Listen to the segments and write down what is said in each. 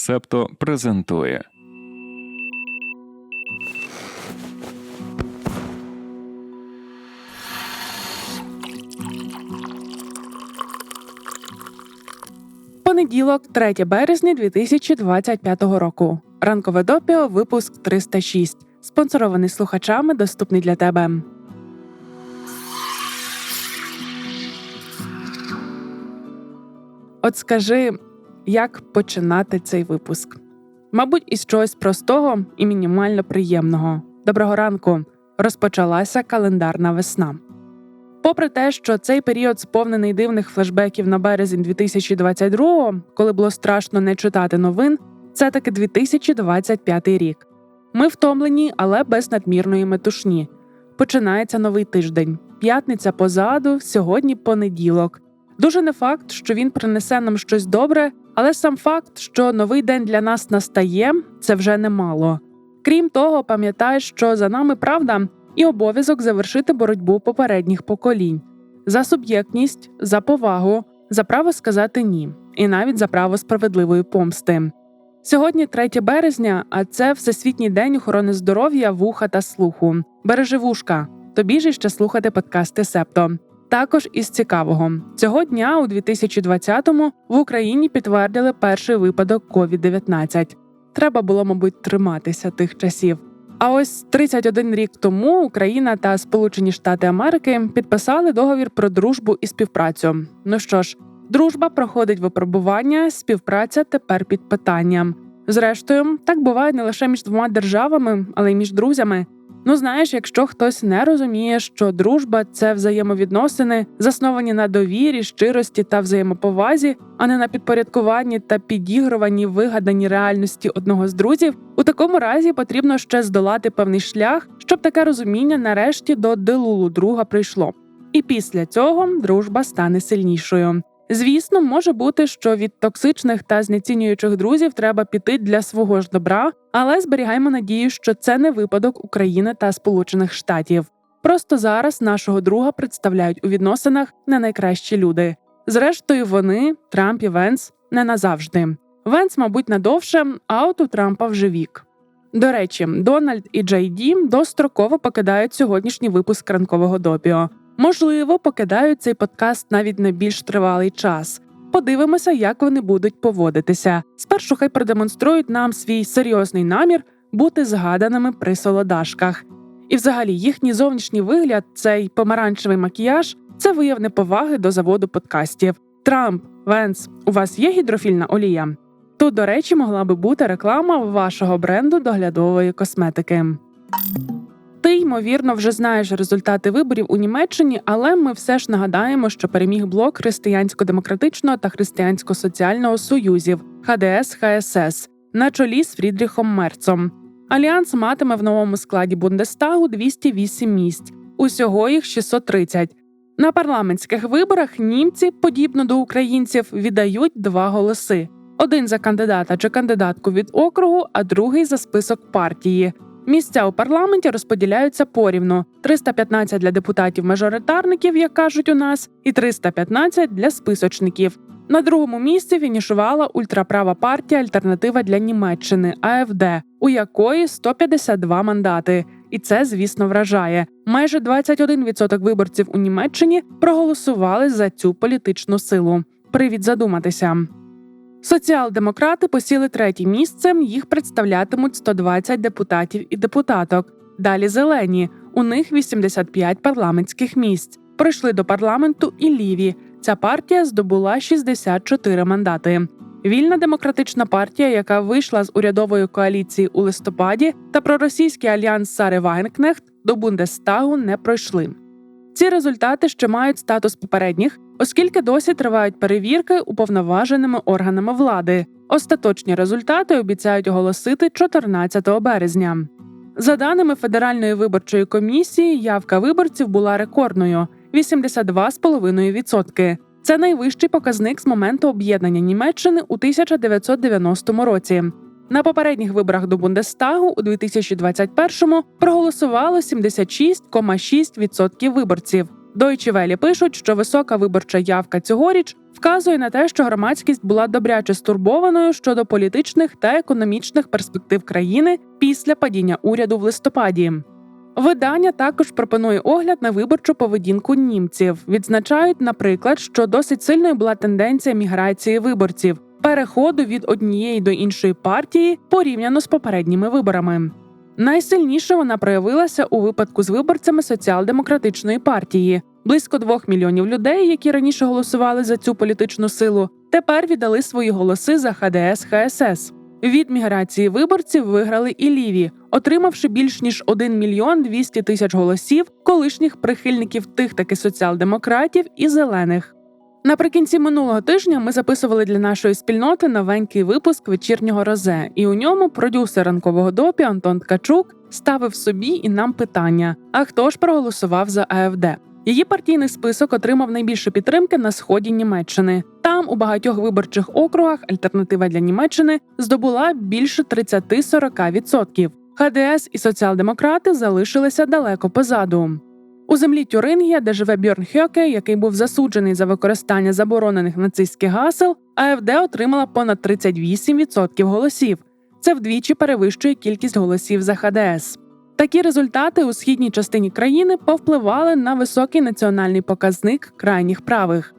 Септо презентує. Понеділок, 3 березня 2025 року. Ранкове допіо, випуск 306. Спонсорований слухачами, доступний для тебе. От скажи, як починати цей випуск? Мабуть, із чогось простого і мінімально приємного. Доброго ранку. Розпочалася календарна весна. Попри те, що цей період сповнений дивних флешбеків на березень 2022-го, коли було страшно не читати новин, це таки 2025 рік. Ми втомлені, але без надмірної метушні. Починається новий тиждень. П'ятниця позаду, сьогодні понеділок. Дуже не факт, що він принесе нам щось добре, але сам факт, що новий день для нас настає, це вже немало. Крім того, пам'ятай, що за нами правда і обов'язок завершити боротьбу попередніх поколінь за суб'єктність, за повагу, за право сказати ні, і навіть за право справедливої помсти. Сьогодні 3 березня, а це Всесвітній день охорони здоров'я, вуха та слуху. Бережи вушка. Тобі ж ще слухати подкасти Септо. Також із цікавого цього дня, у 2020-му, в Україні підтвердили перший випадок COVID-19. Треба було, мабуть, триматися тих часів. А ось 31 рік тому Україна та Сполучені Штати Америки підписали договір про дружбу і співпрацю. Ну що ж, дружба проходить випробування, співпраця тепер під питанням. Зрештою, так буває не лише між двома державами, але й між друзями. Ну знаєш, якщо хтось не розуміє, що дружба це взаємовідносини, засновані на довірі, щирості та взаємоповазі, а не на підпорядкуванні та підігруванні вигадані реальності одного з друзів, у такому разі потрібно ще здолати певний шлях, щоб таке розуміння нарешті до дилулу друга прийшло. І після цього дружба стане сильнішою. Звісно, може бути, що від токсичних та знецінюючих друзів треба піти для свого ж добра, але зберігаємо надію, що це не випадок України та Сполучених Штатів. Просто зараз нашого друга представляють у відносинах не найкращі люди. Зрештою, вони Трамп і Венс не назавжди. Венс, мабуть, надовше, а от у Трампа вже вік. До речі, Дональд і Джей Ді достроково покидають сьогоднішній випуск ранкового допіо. Можливо, покидають цей подкаст навіть на більш тривалий час. Подивимося, як вони будуть поводитися. Спершу хай продемонструють нам свій серйозний намір бути згаданими при солодашках. І, взагалі, їхній зовнішній вигляд, цей помаранчевий макіяж, це вияв неповаги до заводу подкастів. Трамп, Венс, у вас є гідрофільна олія? Тут, до речі, могла би бути реклама вашого бренду доглядової косметики. Ти, ймовірно, вже знаєш результати виборів у Німеччині, але ми все ж нагадаємо, що переміг блок християнсько-демократичного та християнсько-соціального союзів ХДС ХСС на чолі з Фрідріхом Мерцом. Альянс матиме в новому складі Бундестагу 208 місць, усього їх 630. На парламентських виборах німці, подібно до українців, віддають два голоси: один за кандидата чи кандидатку від округу, а другий за список партії. Місця у парламенті розподіляються порівну: 315 для депутатів-мажоритарників, як кажуть у нас, і 315 для списочників. На другому місці фінішувала ультраправа партія Альтернатива для Німеччини АФД, у якої 152 мандати. І це, звісно, вражає. Майже 21% виборців у Німеччині проголосували за цю політичну силу. Привід задуматися. Соціал-демократи посіли третє місце. Їх представлятимуть 120 депутатів і депутаток. Далі зелені. У них 85 парламентських місць. Прийшли до парламенту і ліві. Ця партія здобула 64 мандати. Вільна демократична партія, яка вийшла з урядової коаліції у листопаді, та проросійський альянс Сари Вайнкнехт до Бундестагу не пройшли. Ці результати ще мають статус попередніх, оскільки досі тривають перевірки уповноваженими органами влади. Остаточні результати обіцяють оголосити 14 березня. За даними Федеральної виборчої комісії, явка виборців була рекордною 82,5%. Це найвищий показник з моменту об'єднання Німеччини у 1990 році. На попередніх виборах до Бундестагу у 2021-му проголосувало 76,6% виборців. Deutsche Welle пишуть, що висока виборча явка цьогоріч вказує на те, що громадськість була добряче стурбованою щодо політичних та економічних перспектив країни після падіння уряду в листопаді. Видання також пропонує огляд на виборчу поведінку німців. Відзначають, наприклад, що досить сильною була тенденція міграції виборців, переходу від однієї до іншої партії порівняно з попередніми виборами. Найсильніше вона проявилася у випадку з виборцями соціал-демократичної партії. Близько двох мільйонів людей, які раніше голосували за цю політичну силу, тепер віддали свої голоси за ХДС ХСС. Від міграції виборців виграли і ліві, отримавши більш ніж 1 мільйон 200 тисяч голосів колишніх прихильників тих таки соціал-демократів і зелених. Наприкінці минулого тижня ми записували для нашої спільноти новенький випуск вечірнього розе, і у ньому продюсер ранкового допі Антон Ткачук ставив собі і нам питання: а хто ж проголосував за АФД? Її партійний список отримав найбільше підтримки на сході Німеччини. Там у багатьох виборчих округах альтернатива для Німеччини здобула більше 30-40%. ХДС і соціал-демократи залишилися далеко позаду. У землі Тюрингія, де живе Бьорн Хьоке, який був засуджений за використання заборонених нацистських гасел, АФД отримала понад 38% голосів. Це вдвічі перевищує кількість голосів за ХДС. Такі результати у східній частині країни повпливали на високий національний показник крайніх правих.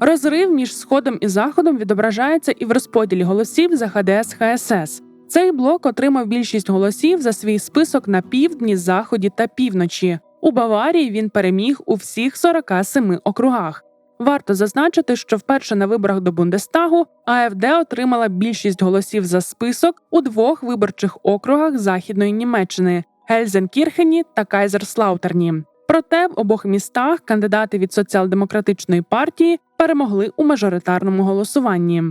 Розрив між сходом і заходом відображається і в розподілі голосів за ХДС ХСС. Цей блок отримав більшість голосів за свій список на півдні, заході та півночі. У Баварії він переміг у всіх 47 округах. Варто зазначити, що вперше на виборах до Бундестагу АФД отримала більшість голосів за список у двох виборчих округах Західної Німеччини Гельзенкірхені та Кайзерслаутерні. Проте в обох містах кандидати від соціал-демократичної партії перемогли у мажоритарному голосуванні.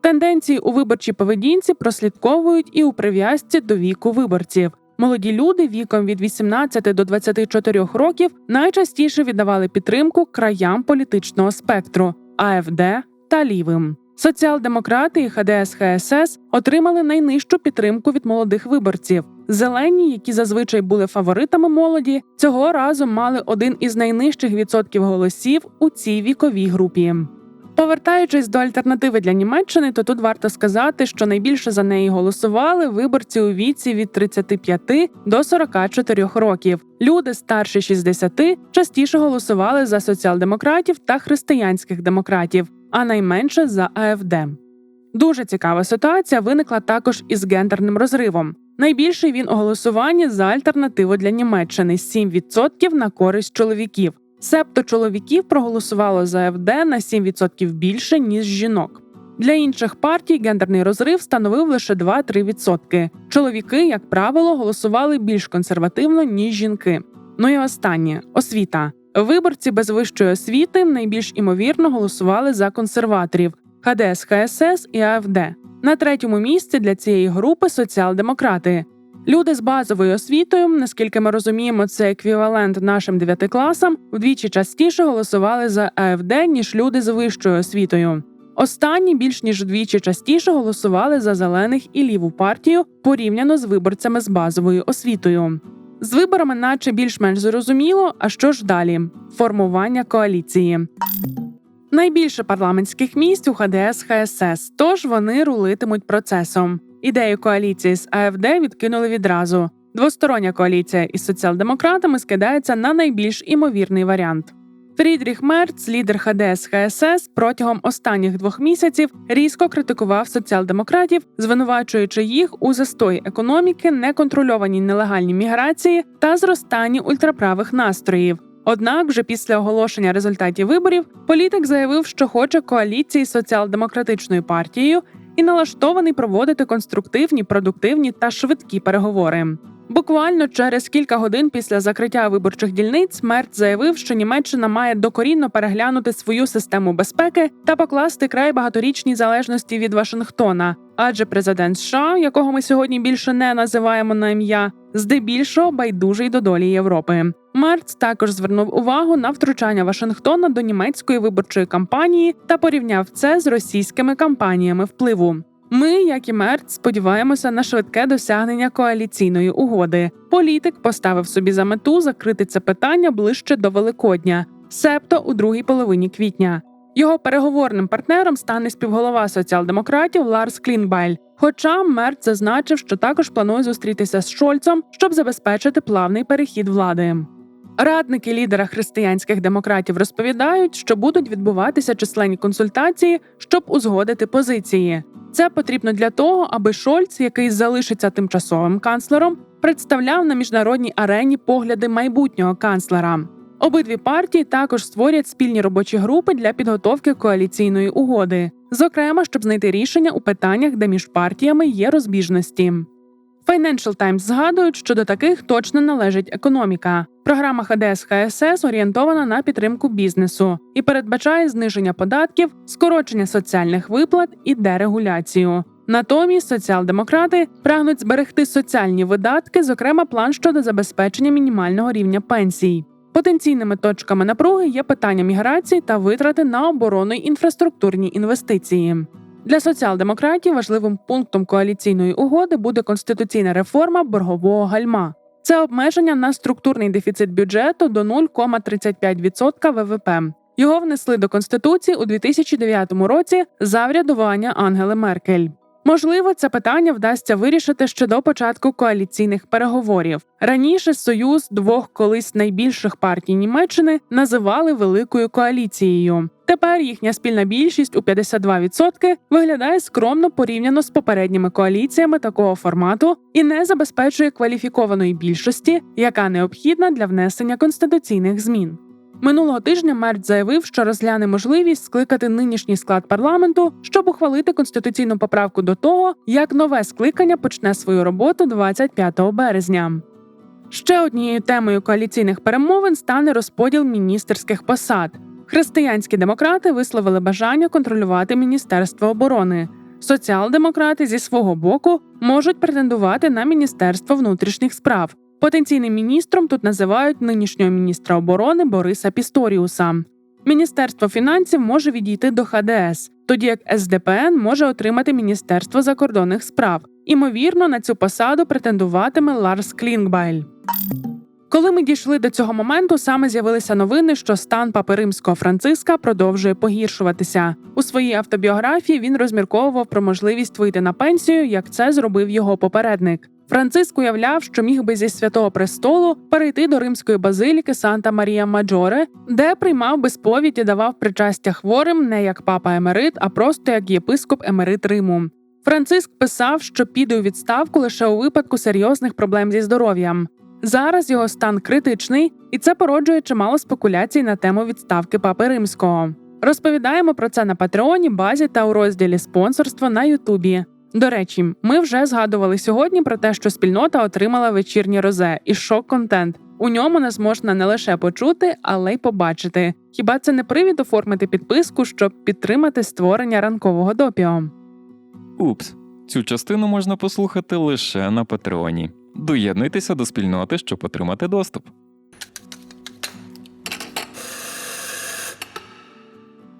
Тенденції у виборчій поведінці прослідковують і у прив'язці до віку виборців. Молоді люди віком від 18 до 24 років найчастіше віддавали підтримку краям політичного спектру АФД та лівим. Соціал-демократи і ХДС ХСС отримали найнижчу підтримку від молодих виборців. Зелені, які зазвичай були фаворитами молоді, цього разу мали один із найнижчих відсотків голосів у цій віковій групі. Повертаючись до альтернативи для Німеччини, то тут варто сказати, що найбільше за неї голосували виборці у віці від 35 до 44 років. Люди старші 60 частіше голосували за соціал-демократів та християнських демократів, а найменше за АФД. Дуже цікава ситуація виникла також із гендерним розривом. Найбільший він у голосуванні за альтернативу для Німеччини 7% на користь чоловіків. Себто чоловіків проголосувало за АФД на 7% більше ніж жінок. Для інших партій гендерний розрив становив лише 2-3%. Чоловіки, як правило, голосували більш консервативно ніж жінки. Ну і останнє освіта. Виборці без вищої освіти найбільш імовірно голосували за консерваторів ХДС, ХСС і АФД. На третьому місці для цієї групи соціал-демократи. Люди з базовою освітою, наскільки ми розуміємо, це еквівалент нашим дев'ятикласам, вдвічі частіше голосували за АФД, ніж люди з вищою освітою. Останні більш ніж вдвічі частіше голосували за зелених і ліву партію порівняно з виборцями з базовою освітою. З виборами, наче більш-менш зрозуміло, а що ж далі? Формування коаліції. Найбільше парламентських місць у ХДС ХСС, тож вони рулитимуть процесом. Ідею коаліції з АФД відкинули відразу. Двостороння коаліція із соціал-демократами скидається на найбільш імовірний варіант. Фрідріх Мерц, лідер ХДС ХСС, протягом останніх двох місяців різко критикував соціал-демократів, звинувачуючи їх у застої економіки, неконтрольованій нелегальній міграції та зростанні ультраправих настроїв. Однак, вже після оголошення результатів виборів, політик заявив, що хоче коаліції з соціал-демократичною партією і налаштований проводити конструктивні, продуктивні та швидкі переговори. Буквально через кілька годин після закриття виборчих дільниць Мерт заявив, що Німеччина має докорінно переглянути свою систему безпеки та покласти край багаторічній залежності від Вашингтона. Адже президент США, якого ми сьогодні більше не називаємо на ім'я, здебільшого байдужий до долі Європи. Мерц також звернув увагу на втручання Вашингтона до німецької виборчої кампанії та порівняв це з російськими кампаніями впливу. Ми, як і Мерц, сподіваємося на швидке досягнення коаліційної угоди. Політик поставив собі за мету закрити це питання ближче до Великодня. себто у другій половині квітня. Його переговорним партнером стане співголова соціал-демократів Ларс Клінбайль. Хоча Мерц зазначив, що також планує зустрітися з Шольцом, щоб забезпечити плавний перехід влади. Радники лідера християнських демократів розповідають, що будуть відбуватися численні консультації, щоб узгодити позиції. Це потрібно для того, аби Шольц, який залишиться тимчасовим канцлером, представляв на міжнародній арені погляди майбутнього канцлера. Обидві партії також створять спільні робочі групи для підготовки коаліційної угоди, зокрема, щоб знайти рішення у питаннях, де між партіями є розбіжності. Financial Times згадують, що до таких точно належить економіка. Програма ХДС ХСС орієнтована на підтримку бізнесу і передбачає зниження податків, скорочення соціальних виплат і дерегуляцію. Натомість соціал-демократи прагнуть зберегти соціальні видатки, зокрема план щодо забезпечення мінімального рівня пенсій. Потенційними точками напруги є питання міграції та витрати на оборонну й інфраструктурні інвестиції. Для соціал-демократів важливим пунктом коаліційної угоди буде конституційна реформа боргового гальма. Це обмеження на структурний дефіцит бюджету до 0,35% ВВП. Його внесли до конституції у 2009 році за врядування Ангели Меркель. Можливо, це питання вдасться вирішити ще до початку коаліційних переговорів. Раніше союз двох колись найбільших партій Німеччини називали великою коаліцією. Тепер їхня спільна більшість у 52% виглядає скромно порівняно з попередніми коаліціями такого формату і не забезпечує кваліфікованої більшості, яка необхідна для внесення конституційних змін. Минулого тижня Мерц заявив, що розгляне можливість скликати нинішній склад парламенту, щоб ухвалити конституційну поправку до того, як нове скликання почне свою роботу 25 березня. Ще однією темою коаліційних перемовин стане розподіл міністерських посад. Християнські демократи висловили бажання контролювати Міністерство оборони. Соціал-демократи зі свого боку можуть претендувати на Міністерство внутрішніх справ. Потенційним міністром тут називають нинішнього міністра оборони Бориса Пісторіуса. Міністерство фінансів може відійти до ХДС, тоді як СДПН може отримати Міністерство закордонних справ. Імовірно, на цю посаду претендуватиме Ларс Клінгбайль. Коли ми дійшли до цього моменту, саме з'явилися новини, що стан папи римського Франциска продовжує погіршуватися. У своїй автобіографії він розмірковував про можливість вийти на пенсію, як це зробив його попередник. Франциск уявляв, що міг би зі святого престолу перейти до римської базиліки Санта Марія Маджоре, де приймав би сповідь і давав причастя хворим не як папа Емерит, а просто як єпископ Емерит Риму. Франциск писав, що піде у відставку лише у випадку серйозних проблем зі здоров'ям. Зараз його стан критичний, і це породжує чимало спекуляцій на тему відставки папи римського. Розповідаємо про це на Патреоні, базі та у розділі спонсорство на Ютубі. До речі, ми вже згадували сьогодні про те, що спільнота отримала вечірнє розе і шок-контент. У ньому нас можна не лише почути, але й побачити. Хіба це не привід оформити підписку, щоб підтримати створення ранкового допіо? Упс, цю частину можна послухати лише на Патреоні. Доєднуйтеся до спільноти, щоб отримати доступ.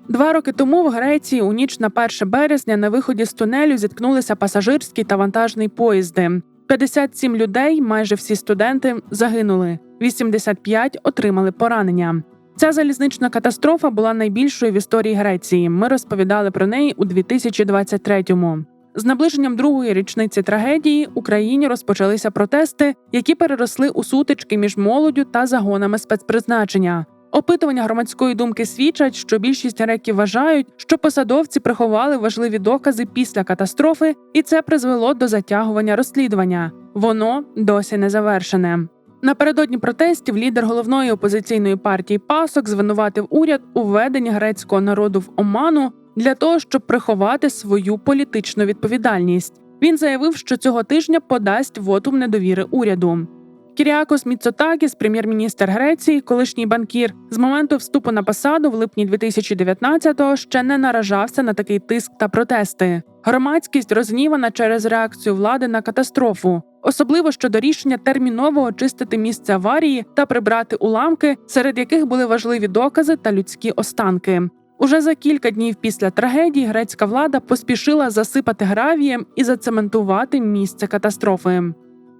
Два роки тому в Греції у ніч на 1 березня на виході з тунелю зіткнулися пасажирський та вантажний поїзди. 57 людей, майже всі студенти, загинули. 85 отримали поранення. Ця залізнична катастрофа була найбільшою в історії Греції. Ми розповідали про неї у 2023-му. З наближенням другої річниці трагедії Україні розпочалися протести, які переросли у сутички між молоддю та загонами спецпризначення. Опитування громадської думки свідчать, що більшість греків вважають, що посадовці приховали важливі докази після катастрофи, і це призвело до затягування розслідування. Воно досі не завершене. Напередодні протестів лідер головної опозиційної партії Пасок звинуватив уряд у введенні грецького народу в оману для того, щоб приховати свою політичну відповідальність. Він заявив, що цього тижня подасть вотум недовіри уряду. Кіріакос Міцотакіс, прем'єр-міністр Греції, колишній банкір, з моменту вступу на посаду в липні 2019-го ще не наражався на такий тиск та протести. Громадськість розгнівана через реакцію влади на катастрофу, особливо щодо рішення терміново очистити місце аварії та прибрати уламки, серед яких були важливі докази та людські останки. Уже за кілька днів після трагедії грецька влада поспішила засипати гравієм і зацементувати місце катастрофи.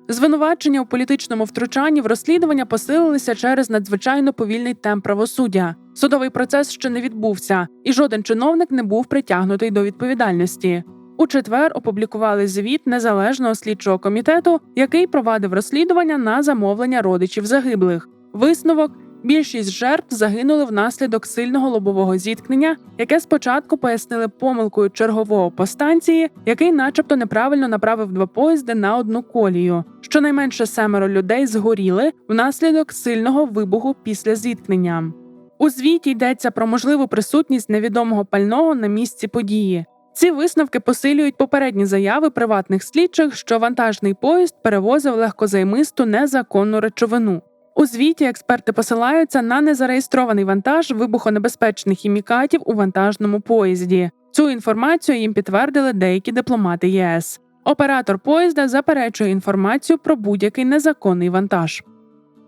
Звинувачення у політичному втручанні в розслідування посилилися через надзвичайно повільний темп правосуддя. Судовий процес ще не відбувся, і жоден чиновник не був притягнутий до відповідальності. У четвер опублікували звіт незалежного слідчого комітету, який провадив розслідування на замовлення родичів загиблих. Висновок більшість жертв загинули внаслідок сильного лобового зіткнення, яке спочатку пояснили помилкою чергового по станції, який, начебто, неправильно направив два поїзди на одну колію. Щонайменше семеро людей згоріли внаслідок сильного вибуху після зіткнення. У звіті йдеться про можливу присутність невідомого пального на місці події. Ці висновки посилюють попередні заяви приватних слідчих, що вантажний поїзд перевозив легкозаймисту незаконну речовину. У звіті експерти посилаються на незареєстрований вантаж вибухонебезпечних хімікатів у вантажному поїзді. Цю інформацію їм підтвердили деякі дипломати ЄС. Оператор поїзда заперечує інформацію про будь-який незаконний вантаж.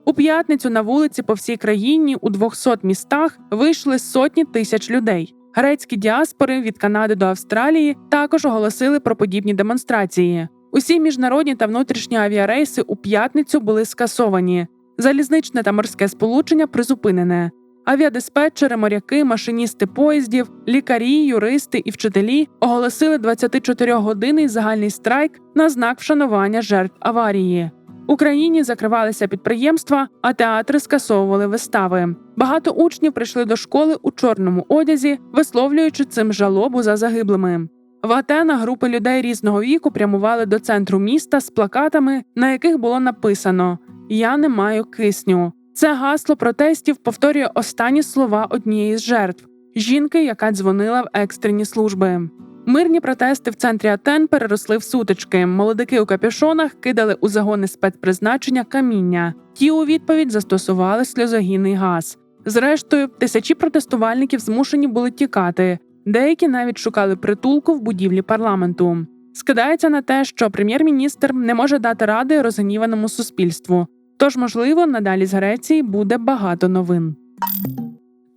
У п'ятницю на вулиці по всій країні у 200 містах вийшли сотні тисяч людей. Грецькі діаспори від Канади до Австралії також оголосили про подібні демонстрації. Усі міжнародні та внутрішні авіарейси у п'ятницю були скасовані. Залізничне та морське сполучення призупинене. Авіадиспетчери, моряки, машиністи поїздів, лікарі, юристи і вчителі оголосили 24-годинний загальний страйк на знак вшанування жертв аварії. Україні закривалися підприємства, а театри скасовували вистави. Багато учнів прийшли до школи у чорному одязі, висловлюючи цим жалобу за загиблими. В Атенах групи людей різного віку прямували до центру міста з плакатами, на яких було написано Я не маю кисню. Це гасло протестів повторює останні слова однієї з жертв жінки, яка дзвонила в екстрені служби. Мирні протести в центрі Атен переросли в сутички. Молодики у капюшонах кидали у загони спецпризначення каміння. Ті у відповідь застосували сльозогінний газ. Зрештою, тисячі протестувальників змушені були тікати. Деякі навіть шукали притулку в будівлі парламенту. Скидається на те, що прем'єр-міністр не може дати ради розгніваному суспільству. Тож, можливо, надалі з Греції буде багато новин.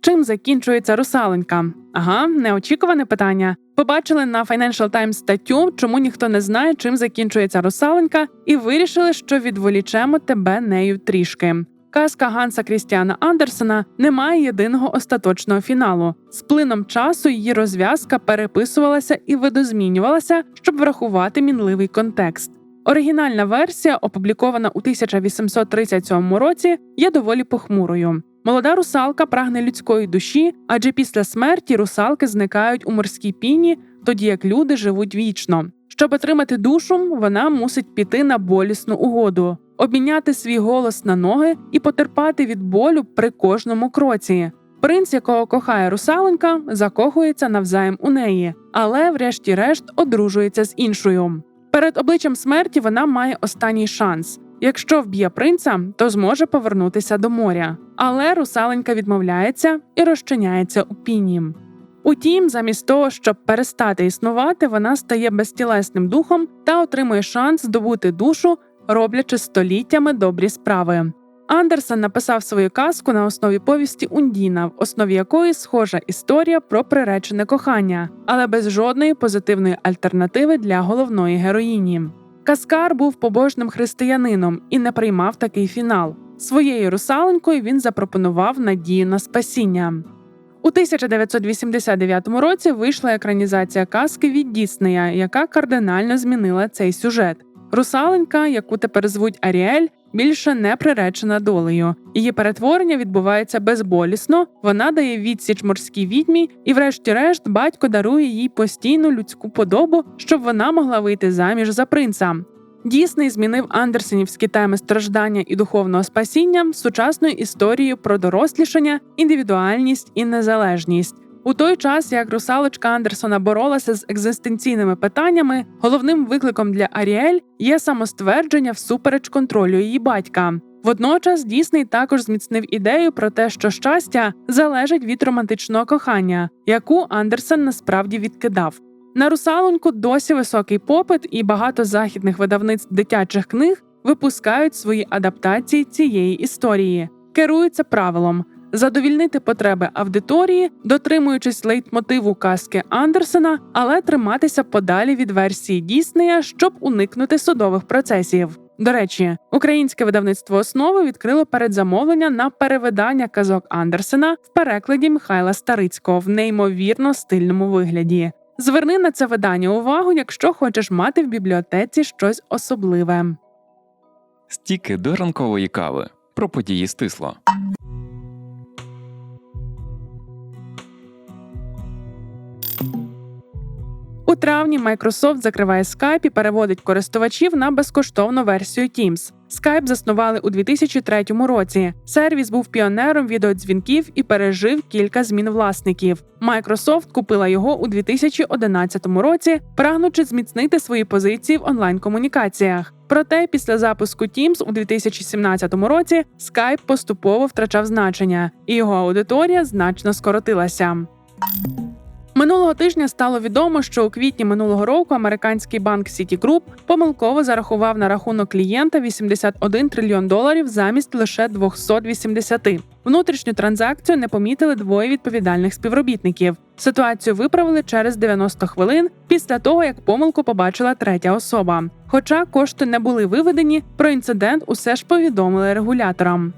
Чим закінчується русаленька? Ага, неочікуване питання. Побачили на Financial Times статтю, чому ніхто не знає, чим закінчується русаленька, і вирішили, що відволічемо тебе нею трішки. Казка Ганса Крістіана Андерсена не має єдиного остаточного фіналу. З плином часу її розв'язка переписувалася і видозмінювалася, щоб врахувати мінливий контекст. Оригінальна версія, опублікована у 1837 році, є доволі похмурою. Молода русалка прагне людської душі, адже після смерті русалки зникають у морській піні, тоді як люди живуть вічно. Щоб отримати душу, вона мусить піти на болісну угоду, обміняти свій голос на ноги і потерпати від болю при кожному кроці. Принц, якого кохає русаленька, закохується навзаєм у неї, але, врешті-решт, одружується з іншою. Перед обличчям смерті вона має останній шанс. Якщо вб'є принца, то зможе повернутися до моря. Але русаленька відмовляється і розчиняється у піні. Утім, замість того, щоб перестати існувати, вона стає безтілесним духом та отримує шанс здобути душу, роблячи століттями добрі справи. Андерсен написав свою казку на основі повісті Ундіна, в основі якої схожа історія про приречене кохання, але без жодної позитивної альтернативи для головної героїні. Каскар був побожним християнином і не приймав такий фінал. Своєю русаленькою він запропонував надію на спасіння. У 1989 році вийшла екранізація казки від Діснея, яка кардинально змінила цей сюжет. Русаленька, яку тепер звуть Аріель, більше не приречена долею. Її перетворення відбувається безболісно. Вона дає відсіч морській відьмі, і, врешті-решт, батько дарує їй постійну людську подобу, щоб вона могла вийти заміж за принца. Дісней змінив андерсенівські теми страждання і духовного спасіння сучасною історією про дорослішання, індивідуальність і незалежність. У той час, як русалочка Андерсона боролася з екзистенційними питаннями, головним викликом для Аріель є самоствердження всупереч контролю її батька. Водночас Дісней також зміцнив ідею про те, що щастя залежить від романтичного кохання, яку Андерсен насправді відкидав. На русалоньку досі високий попит, і багато західних видавництв дитячих книг випускають свої адаптації цієї історії, керуються правилом задовільнити потреби аудиторії, дотримуючись лейтмотиву казки Андерсена, але триматися подалі від версії Діснея, щоб уникнути судових процесів. До речі, українське видавництво основи відкрило передзамовлення на перевидання казок Андерсена в перекладі Михайла Старицького в неймовірно стильному вигляді. Зверни на це видання увагу, якщо хочеш мати в бібліотеці щось особливе. Стіки до ранкової кави. Про події стисло. У травні Microsoft закриває Skype і переводить користувачів на безкоштовну версію Teams. Skype заснували у 2003 році. Сервіс був піонером відеодзвінків і пережив кілька змін власників. Microsoft купила його у 2011 році, прагнучи зміцнити свої позиції в онлайн-комунікаціях. Проте після запуску Teams у 2017 році Skype поступово втрачав значення, і його аудиторія значно скоротилася. Минулого тижня стало відомо, що у квітні минулого року американський банк Citigroup помилково зарахував на рахунок клієнта 81 трильйон доларів замість лише 280. Внутрішню транзакцію не помітили двоє відповідальних співробітників. Ситуацію виправили через 90 хвилин після того, як помилку побачила третя особа. Хоча кошти не були виведені, про інцидент усе ж повідомили регуляторам.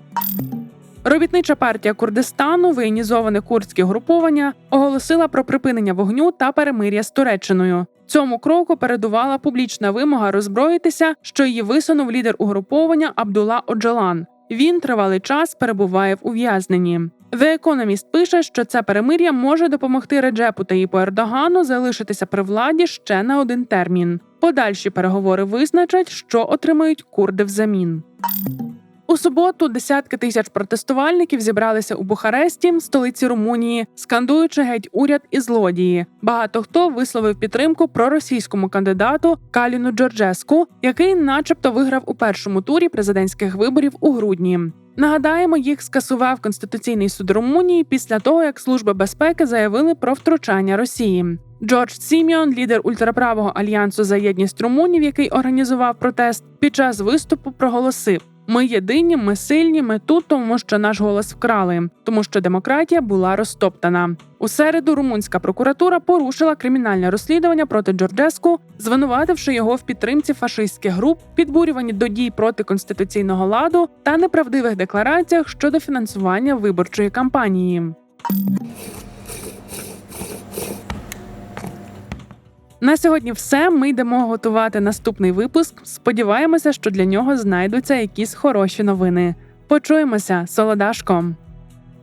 Робітнича партія Курдистану, воєнізоване курдське груповання, оголосила про припинення вогню та перемир'я з Туреччиною. Цьому кроку передувала публічна вимога роззброїтися, що її висунув лідер угруповання Абдула Оджалан. Він тривалий час перебуває в ув'язненні. The Economist пише, що це перемир'я може допомогти Реджепу та Таїпу Ердогану залишитися при владі ще на один термін. Подальші переговори визначать, що отримають курди взамін. У суботу десятки тисяч протестувальників зібралися у Бухаресті, столиці Румунії, скандуючи геть уряд і злодії. Багато хто висловив підтримку проросійському кандидату Каліну Джорджеску, який, начебто, виграв у першому турі президентських виборів у грудні. Нагадаємо, їх скасував Конституційний суд Румунії після того, як служби безпеки заявили про втручання Росії. Джордж Сіміон, лідер ультраправого альянсу за єдність румунів, який організував протест, під час виступу проголосив: ми єдині, ми сильні, ми тут, тому що наш голос вкрали, тому що демократія була розтоптана. У середу румунська прокуратура порушила кримінальне розслідування проти Джорджеску, звинувативши його в підтримці фашистських груп, підбурюванні до дій проти конституційного ладу та неправдивих деклараціях щодо фінансування виборчої кампанії. На сьогодні все. Ми йдемо готувати наступний випуск. Сподіваємося, що для нього знайдуться якісь хороші новини. Почуємося, солодашко.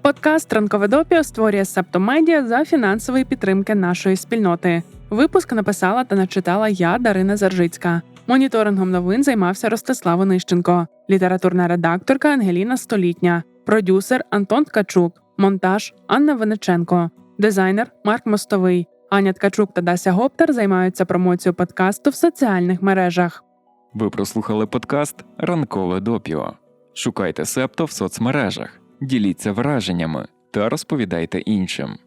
Подкаст Ранкове допіо створює Септомедіа за фінансової підтримки нашої спільноти. Випуск написала та начитала я, Дарина Заржицька. Моніторингом новин займався Ростислав Онищенко, літературна редакторка Ангеліна Столітня, продюсер Антон Ткачук, монтаж Анна Вениченко, дизайнер Марк Мостовий. Аня Ткачук та Дася Гоптер займаються промоцією подкасту в соціальних мережах. Ви прослухали подкаст Ранкове допіо. Шукайте септо в соцмережах, діліться враженнями та розповідайте іншим.